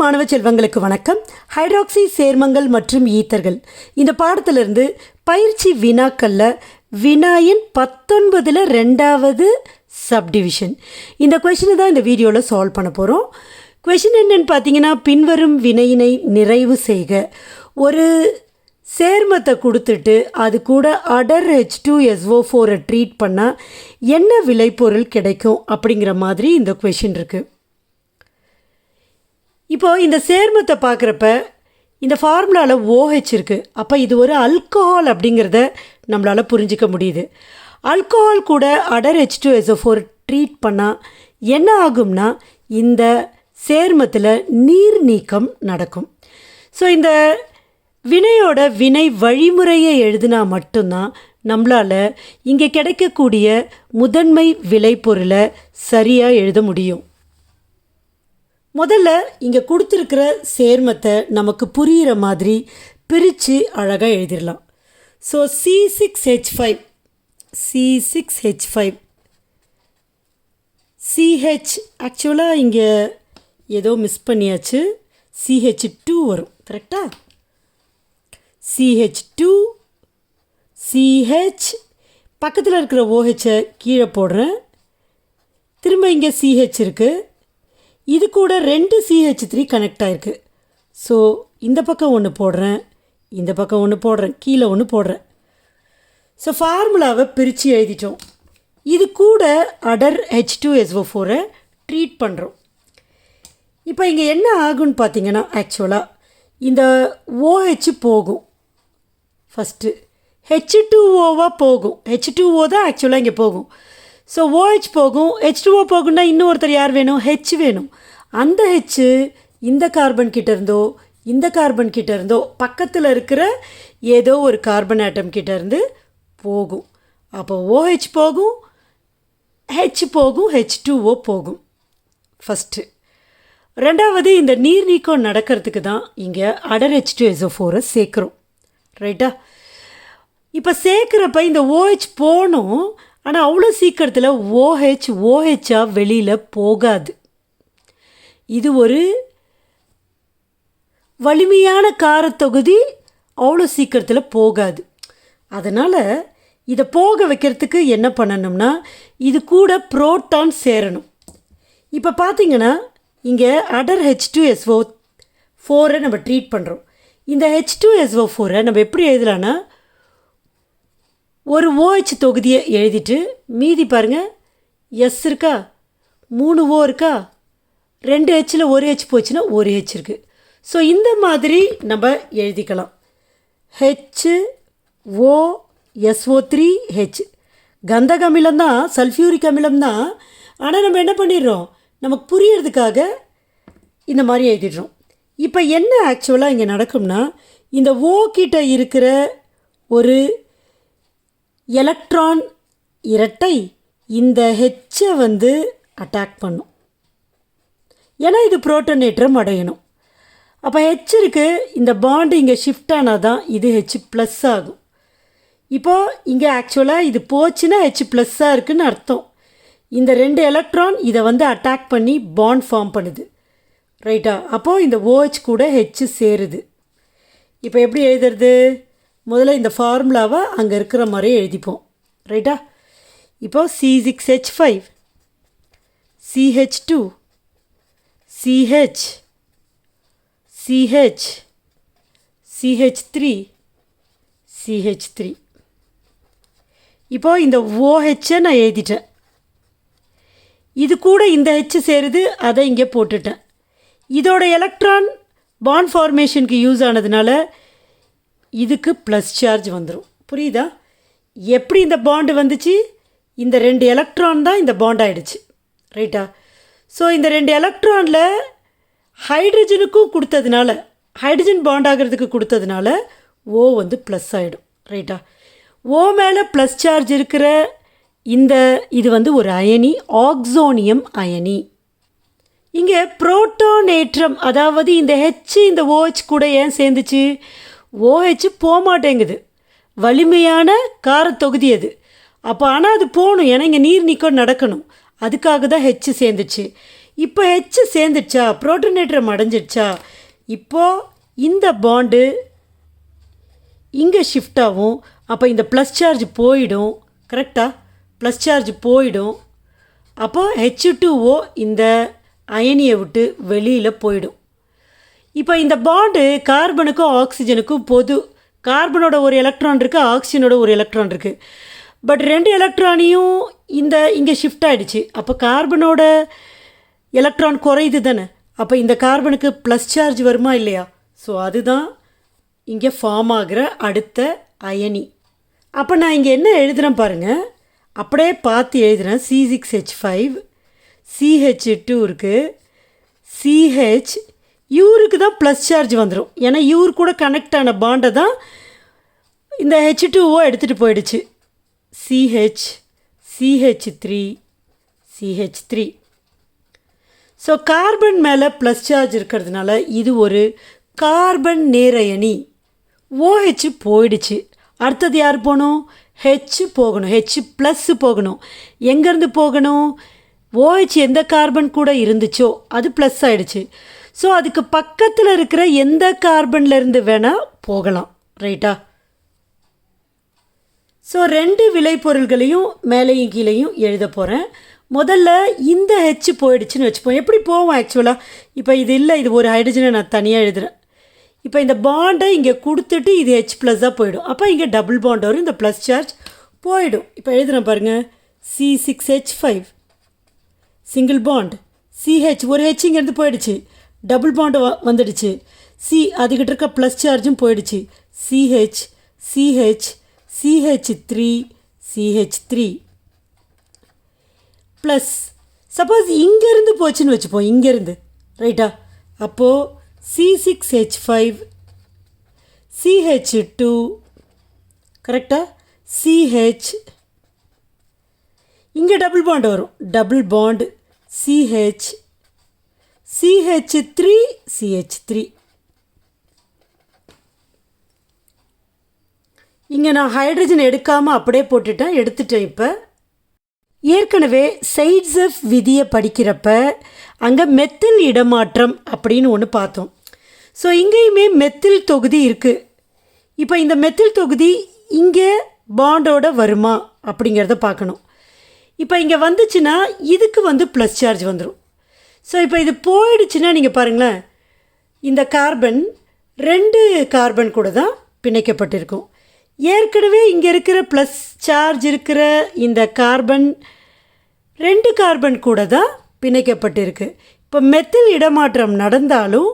மாணவ செல்வங்களுக்கு வணக்கம். ஹைட்ராக்சி சேர்மங்கள் மற்றும் ஈத்தர்கள் இந்த பாடத்திலிருந்து பயிற்சி வினாக்களில் வினாயின் பத்தொன்பதில் ரெண்டாவது சப்டிவிஷன் இந்த கொஷினை தான் இந்த வீடியோவில் சால்வ் பண்ண போகிறோம் கொஷின் என்னன்னு பார்த்தீங்கன்னா பின்வரும் வினையினை நிறைவு செய்க. ஒரு சேர்மத்தை கொடுத்துட்டு அது கூட அடர் ஹெச் டூ எஸ்ஓ ஃபோரை ட்ரீட் பண்ணால் என்ன விளைபொருள் கிடைக்கும் அப்படிங்கிற மாதிரி இந்த கொஷின் இருக்குது இப்போது இந்த சேர்மத்தை பார்க்குறப்ப இந்த ஃபார்முலாவில் ஓஹெச் இருக்குது அப்போ இது ஒரு அல்கஹால் அப்படிங்கிறத நம்மளால் புரிஞ்சிக்க முடியுது. அல்கோஹால் கூட அடர் H two SO four treat பண்ணால் என்ன ஆகும்னா இந்த சேர்மத்தில் நீர் நீக்கம் நடக்கும். ஸோ இந்த வினையோட வினை வழிமுறையை எழுதினா மட்டும்தான் நம்மளால் இங்கே கிடைக்கக்கூடிய முதன்மை விளைபொருளை சரியாக எழுத முடியும். முதல்ல இங்கே கொடுத்துருக்கிற சேர்மத்தை நமக்கு புரிகிற மாதிரி பிரித்து அழகாக எழுதிடலாம். So C six H five C six H five CH ஆக்சுவலாக இங்கே ஏதோ மிஸ் பண்ணியாச்சு. சிஹெச் டூ வரும். கரெக்டா சிஹெச் டூ சிஹெச் பக்கத்தில் இருக்கிற ஓஹெச்சை கீழே போடுறேன். திரும்ப இங்கே சிஹெச் இருக்குது இது கூட ரெண்டு சிஹெச் த்ரீ கனெக்ட் ஆயிருக்கு. ஸோ இந்த பக்கம் ஒன்று போடுறேன் இந்த பக்கம் ஒன்று போடுறேன் கீழே ஒன்று போடுறேன். ஸோ ஃபார்முலாவை பிரித்து எழுதிட்டோம். இது கூட அடர் ஹெச் டூ எஸ்ஓ ஃபோரை ட்ரீட் பண்ணுறோம் இப்போ இங்கே என்ன ஆகும்னு பார்த்தீங்கன்னா ஆக்சுவலாக இந்த ஓஹெச் போகும். ஃபஸ்ட்டு ஹெச் டூ ஓவாக போகும். ஹெச் டூ ஓ தான் ஆக்சுவலாக இங்கே போகும். ஸோ ஓஹெச் போகும் ஹெச் டூ ஓ போகும்னா இன்னொருத்தர் யார் வேணும்? ஹெச் வேணும். அந்த ஹெச் இந்த கார்பன் கிட்ட இருந்தோ இந்த கார்பன் கிட்ட இருந்தோ பக்கத்தில் இருக்கிற ஏதோ ஒரு கார்பன் ஆட்டம் கிட்ட இருந்து போகும். அப்போ ஓஹெச் போகும் ஹெச் போகும் ஹெச் டூ ஓ போகும். ஃபஸ்ட்டு ரெண்டாவது இந்த நீர் நீக்கம் நடக்கிறதுக்கு தான் இங்கே அடர் ஹெச் டூ எஸ்ஓ ஃபோரை சேர்க்குறோம். ரைட்டா இப்போ சேர்க்குறப்ப இந்த ஓஹெச் போகணும் ஆனால் அவ்வளோ சீக்கிரத்தில் ஓஹெச் ஓஹெச்சாக வெளியில் போகாது. இது ஒரு வலிமையான காரத்தொகுதி அவ்வளோ சீக்கிரத்தில் போகாது. அதனால் இதை போக வைக்கிறதுக்கு என்ன பண்ணணும்னா இது கூட புரோட்டான் சேரணும். இப்போ பார்த்தீங்கன்னா இங்கே அடர் ஹெச் டூ எஸ்ஓ ஃபோரை நம்ம ட்ரீட் பண்ணுறோம் இந்த ஹெச் டூ எஸ்ஓ ஃபோரை நம்ம எப்படி எழுதலான்னா ஒரு ஓஹெச் தொகுதியை எழுதிட்டு மீதி பாருங்கள் எஸ் இருக்கா மூணு ஓ இருக்கா ரெண்டு ஹெச்சில் ஒரு ஹெச் போச்சுன்னா ஒரு ஹெச் இருக்குது ஸோ இந்த மாதிரி நம்ம எழுதிக்கலாம். H O S O three H கந்தக அமிலம் தான் சல்ஃபியூரிக் அமிலம் தான். ஆனால் நம்ம என்ன பண்ணிடுறோம்? நமக்கு புரியறதுக்காக இந்த மாதிரி எழுதிடுறோம். இப்போ என்ன ஆக்சுவலாக இங்கே நடக்கும்னா இந்த ஓ கிட்ட இருக்கிற ஒரு எலக்ட்ரான் இரட்டை இந்த ஹெச்சை வந்து அட்டாக் பண்ணும். ஏன்னா இது புரோட்டனேற்றம் அடையணும். அப்போ ஹெச் இருக்குது இந்த பாண்டு இங்கே ஷிஃப்ட் ஆனால் தான் இது ஹெச் ப்ளஸ் ஆகும். இப்போது இங்கே ஆக்சுவலாக இது போச்சுன்னா ஹெச் ப்ளஸ்ஸாக இருக்குன்னு அர்த்தம். இந்த ரெண்டு எலக்ட்ரான் இதை வந்து அட்டாக் பண்ணி பாண்ட் ஃபார்ம் பண்ணுது. ரைட்டா அப்போது இந்த ஓஹெச் கூட ஹெச் சேருது. இப்போ எப்படி எழுதுறது? முதல்ல இந்த ஃபார்முலாவை அங்கே இருக்கிற மாதிரியே எழுதிப்போம். ரைட்டா இப்போ C six H five CH two CH CH CH three CH three இப்போது இந்த ஓஹெச்சை நான் எழுதிட்டேன். இது கூட இந்த ஹெச் சேருது அதை இங்கே போட்டுட்டேன். இதோட எலக்ட்ரான் பாண்ட் ஃபார்மேஷனுக்கு யூஸ் ஆனதுனால இதுக்கு ப்ளஸ் சார்ஜ் வந்துடும் புரியுதா? எப்படி இந்த பாண்டு வந்துச்சு? இந்த ரெண்டு எலக்ட்ரான் தான் இந்த பாண்ட் ஆகிடுச்சு ரைட்டா ஸோ இந்த ரெண்டு எலக்ட்ரானில் ஹைட்ரஜனுக்கும் கொடுத்ததுனால ஹைட்ரஜன் பாண்ட் ஆகிறதுக்கு கொடுத்ததுனால ஓ வந்து ப்ளஸ் ஆகிடும் ரைட்டா ஓ மேலே ப்ளஸ் சார்ஜ் இருக்கிற இந்த இது வந்து ஒரு அயனி ஆக்சோனியம் அயனி. இங்கே புரோட்டோனேற்றம் அதாவது இந்த ஹெச் இந்த ஓஹெச் கூட ஏன் சேர்ந்துச்சு? ஓஹெச் போக மாட்டேங்குது வலிமையான காரத்தொகுதி அது. அப்போ ஆனால் அது போகணும் ஏன்னா இங்கே நீர் நீக்கம் நடக்கணும். அதுக்காக தான் ஹெச் சேர்ந்துச்சு. இப்போ ஹெச் சேர்ந்துடுச்சா? புரோட்டனேட்டர் அடைஞ்சிடுச்சா இப்போது இந்த பாண்டு இங்கே ஷிஃப்ட் ஆகும். அப்போ இந்த ப்ளஸ் சார்ஜ் போயிடும். கரெக்டாக ப்ளஸ் சார்ஜ் போயிடும். அப்போ ஹெச் டூஓ இந்த அயனியை விட்டு வெளியில் போயிடும். இப்போ இந்த பாண்டு கார்பனுக்கும் ஆக்சிஜனுக்கும் பொது. கார்பனோட ஒரு எலக்ட்ரான் இருக்குது ஆக்சிஜனோட ஒரு எலக்ட்ரான் இருக்குது பட் ரெண்டு எலக்ட்ரானையும் இந்த இங்கே ஷிஃப்ட் ஆகிடுச்சு அப்போ கார்பனோட எலக்ட்ரான் குறையுது தானே. அப்போ இந்த கார்பனுக்கு ப்ளஸ் சார்ஜ் வருமா இல்லையா? ஸோ அதுதான் இங்கே ஃபார்ம் ஆகிற அடுத்த அயனி. அப்போ நான் இங்கே என்ன எழுதுகிறேன் பாருங்கள் அப்படியே பார்த்து எழுதுகிறேன் C six H five CH two இருக்குது சிஹெச் இவருக்கு தான் ப்ளஸ் சார்ஜ் வந்துடும் ஏன்னா இவர் கூட கனெக்ட் ஆன பாண்டை தான் இந்த ஹெச் டூஓ எடுத்துகிட்டு போயிடுச்சு. CH CH three CH three so carbon மேலே ப்ளஸ் சார்ஜ் இருக்கிறதுனால இது ஒரு கார்பன் நேரயணி ஓஹெச் போயிடுச்சு. அடுத்தது யார் போகணும்? ஹெச் போகணும். ஹெச் ப்ளஸ் போகணும். எங்கேருந்து போகணும்? ஓஹெச் எந்த கார்பன் கூட இருந்துச்சோ அது ப்ளஸ் ஆகிடுச்சு ஸோ அதுக்கு பக்கத்தில் இருக்கிற எந்த கார்பன்லேருந்து வேணால் போகலாம் ரைட்டா ஸோ ரெண்டு விளைபொருள்களையும் மேலேயும் கீழேயும் எழுத போகிறேன் முதல்ல இந்த ஹெச் போயிடுச்சுன்னு வச்சுப்போம். எப்படி போவோம் ஆக்சுவலாக இப்போ இது இல்லை இது ஒரு ஹைட்ரஜனை நான் தனியாக எழுதுகிறேன் இப்போ இந்த பாண்டை இங்கே கொடுத்துட்டு இது ஹெச் ப்ளஸ்ஸாக போயிடும். அப்போ இங்கே டபுள் பாண்ட் வரும் இந்த ப்ளஸ் சார்ஜ் போயிடும். இப்போ எழுதுகிறேன் பாருங்கள் C six H five single bond CH ஒரு ஹெச் இங்கேருந்து போயிடுச்சு. டபுள் பாண்டு வந்துடுச்சு. சி அதுக்கிட்ட இருக்க ப்ளஸ் சார்ஜும் போயிடுச்சு. CH CH CH three CH three plus suppose இங்கேருந்து போச்சுன்னு வச்சுப்போம் இங்கேருந்து. ரைட்டா அப்போது C six H five CH two கரெக்டாக சிஹெச் இங்கே டபுள் பாண்ட் வரும். Double bond CH CH three CH three இங்கே நான் ஹைட்ரஜன் எடுக்காமல் அப்படியே போட்டுட்டேன் எடுத்துட்டேன் இப்போ. ஏற்கனவே சைட்ஸ் ஆஃப் விதியை படிக்கிறப்ப அங்கே மெத்தில் இடமாற்றம் அப்படின்னு ஒன்று பார்த்தோம். ஸோ இங்கேயுமே மெத்தில் தொகுதி இருக்குது இப்போ இந்த மெத்தில் தொகுதி இங்கே பாண்டோட வருமா அப்படிங்கிறத பார்க்கணும். இப்போ இங்கே வந்துச்சுன்னா இதுக்கு வந்து ப்ளஸ் சார்ஜ் வந்துடும் ஸோ இப்போ இது போயிடுச்சுன்னா நீங்கள் பாருங்களேன். இந்த கார்பன் ரெண்டு கார்பன் கூட தான் பிணைக்கப்பட்டிருக்கும். ஏற்கனவே இங்கே இருக்கிற ப்ளஸ் சார்ஜ் இருக்கிற இந்த கார்பன் ரெண்டு கார்பன் கூட தான் பிணைக்கப்பட்டிருக்கு. இப்போ மெத்தில் இடமாற்றம் நடந்தாலும்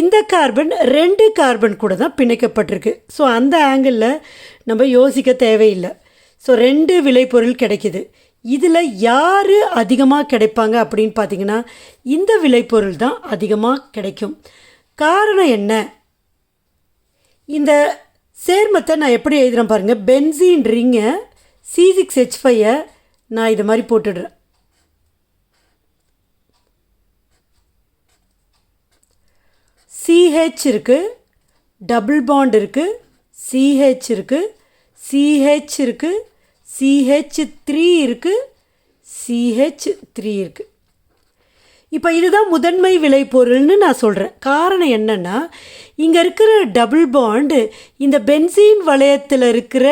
இந்த கார்பன் ரெண்டு கார்பன் கூட தான் பிணைக்கப்பட்டிருக்கு. ஸோ அந்த ஆங்கிளில் நம்ம யோசிக்க தேவையில்லை. ஸோ ரெண்டு விளைபொருள் கிடைக்கிது. இதில் யார் அதிகமாக கிடைப்பாங்க அப்படின்னு பார்த்தீங்கன்னா இந்த விளைபொருள் தான் அதிகமாக கிடைக்கும். காரணம் என்ன? இந்த சேர்மத்தை நான் எப்படி எழுதுகிறேன் பாருங்கள் பென்சின் ரிங்கை சி சிக்ஸ் ஹெச் ஃபைவை நான் இது மாதிரி போட்டுடுறேன். சிஹெச் இருக்குது டபுள் பாண்ட் இருக்குது சிஹெச் இருக்குது சிஹெச் இருக்குது சிஹெச் த்ரீ இருக்குது சிஹெச் த்ரீ இருக்குது இப்போ இதுதான் முதன்மை விளைபொருள்னு நான் சொல்கிறேன் காரணம் என்னென்னா இங்கே இருக்கிற டபுள் பாண்டு இந்த பென்சீன் வளையத்தில் இருக்கிற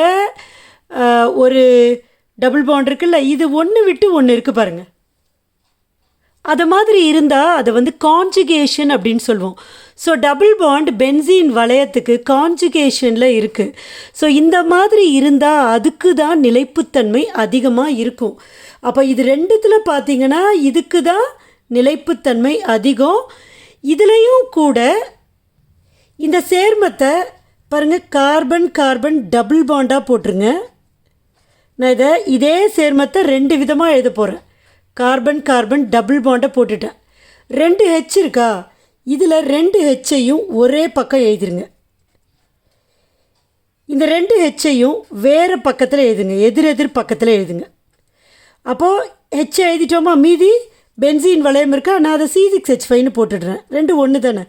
ஒரு டபுள் பாண்ட் இருக்குல்ல இது ஒன்று விட்டு ஒன்று இருக்குது பாருங்கள் அது மாதிரி இருந்தால் அதை வந்து கான்ஜுகேஷன் அப்படின்னு சொல்லுவோம். ஸோ டபுள் பாண்ட் பென்சீன் வளையத்துக்கு கான்ஜுகேஷனில் இருக்குது ஸோ இந்த மாதிரி இருந்தால் அதுக்கு தான் நிலைப்புத்தன்மை அதிகமாக இருக்கும். அப்போ இது ரெண்டுத்தில் பார்த்தீங்கன்னா இதுக்கு தான் நிலைப்புத்தன்மை அதிகம். இதுலேயும் கூட இந்த சேர்மத்தை பாருங்கள் கார்பன் கார்பன் டபுள் பாண்டாக போட்டுருங்க. நான் இதை இதே சேர்மத்தை ரெண்டு விதமாக எழுத போகிறேன் கார்பன் கார்பன் டபுள் பாண்டை போட்டுட்டேன். ரெண்டு ஹெச் இருக்கா? இதில் ரெண்டு ஹெச்சையும் ஒரே பக்கம் எழுதிருங்க. இந்த ரெண்டு ஹெச்சையும் வேறு பக்கத்தில் எழுதுங்க. எதிர் எதிர் பக்கத்தில் எழுதுங்க. அப்போது ஹெச் எழுதிட்டோமா? மீதி பென்சீன் வளையம் இருக்கா? நான் அதை சி சிக்ஸ் ஹெச் ஃபைன்னு போட்டுடுறேன். ரெண்டு ஒன்று தானே.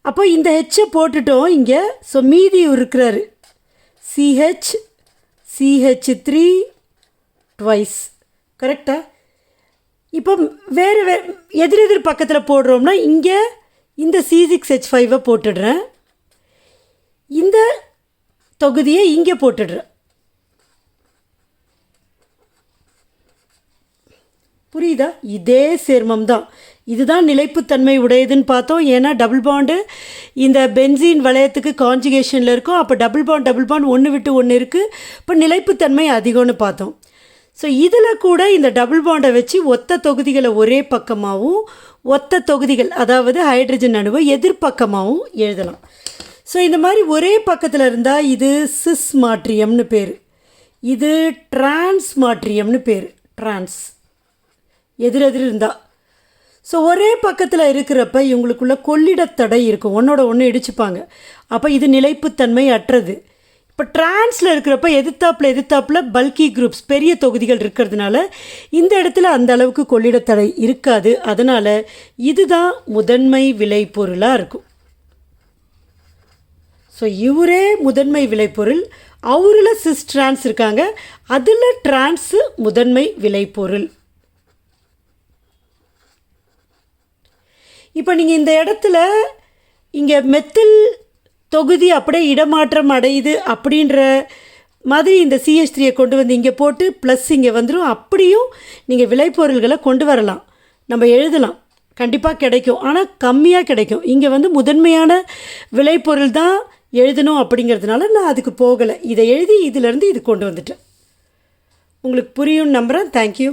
அப்போ இந்த ஹெச்சை போட்டுட்டோம் இங்கே. ஸோ மீதி இருக்கிறாரு. சிஹெச் சிஹெச் த்ரீ ட்வைஸ் கரெக்டா இப்போ வேறு வே எதிர் எதிர் பக்கத்தில் போடுறோம்னா இங்கே இந்த சி சிக்ஸ் ஹெச் ஃபைவை போட்டுடுறேன். இந்த தொகுதியை இங்கே போட்டுடுறேன். புரியுதா? இதே சேர்மம் தான் இதுதான் நிலைப்புத்தன்மை உடையதுன்னு பார்த்தோம். ஏன்னா டபுள் பாண்டு இந்த பென்சின் வளையத்துக்கு கான்ஜுகேஷனில் இருக்கும். அப்போ டபுள் பாண்ட் டபுள் பாண்ட் ஒன்று விட்டு ஒன்று இருக்குது இப்போ நிலைப்புத்தன்மை அதிகம்னு பார்த்தோம். ஸோ இதில் கூட இந்த டபுள் பாண்டை வச்சு ஒத்த தொகுதிகளை ஒரே பக்கமாகவும் ஒத்த தொகுதிகள் அதாவது ஹைட்ரஜன் அணுவை எதிர்ப்பக்கமாகவும் எழுதலாம். ஸோ இந்த மாதிரி ஒரே பக்கத்தில் இருந்தால் இது சிஸ் மாற்றியம்னு பேர். இது டிரான்ஸ் மாற்றியம்னு பேர். டிரான்ஸ் எதிரெதிர் இருந்தால் ஸோ ஒரே பக்கத்தில் இருக்கிறப்ப இவங்களுக்குள்ள கொள்ளிடத்தடை இருக்கும். ஒன்றோட ஒன்று இடிச்சுப்பாங்க. அப்போ இது நிலைப்புத்தன்மை அற்றது. இப்போ ட்ரான்ஸில் இருக்கிறப்ப எதிர்த்தாப்பில் எதிர்த்தாப்பில் பல்கி குரூப்ஸ் பெரிய தொகுதிகள் இருக்கிறதுனால இந்த இடத்துல அந்த அளவுக்கு கொள்ளிடத்தடை இருக்காது. அதனால் இதுதான் முதன்மை விளைபொருளாக இருக்கும். ஸோ இவரே முதன்மை விளைபொருள். அவரில் சிஸ் டிரான்ஸ் இருக்காங்க. அதில் டிரான்ஸு முதன்மை விளைபொருள். இப்போ நீங்கள் இந்த இடத்துல இங்கே மெத்தில் தொகுதி அப்படியே இடமாற்றம் அடையுது அப்படின்ற மாதிரி இந்த சிஹெச் த்ரீயை கொண்டு வந்து இங்கே போட்டு ப்ளஸ் இங்கே வந்துடும் அப்படியும் நீங்கள் விளைபொருள்களை கொண்டு வரலாம். நம்ம எழுதலாம். கண்டிப்பாக கிடைக்கும். ஆனால் கம்மியாக கிடைக்கும். இங்கே வந்து முதன்மையான விளைபொருள் தான் எழுதணும் அப்படிங்கிறதுனால நான் அதுக்கு போகலை. இதை எழுதி இதிலேருந்து இது கொண்டு வந்துட்டேன். உங்களுக்கு புரியும் நம்புகிறேன் தேங்க்யூ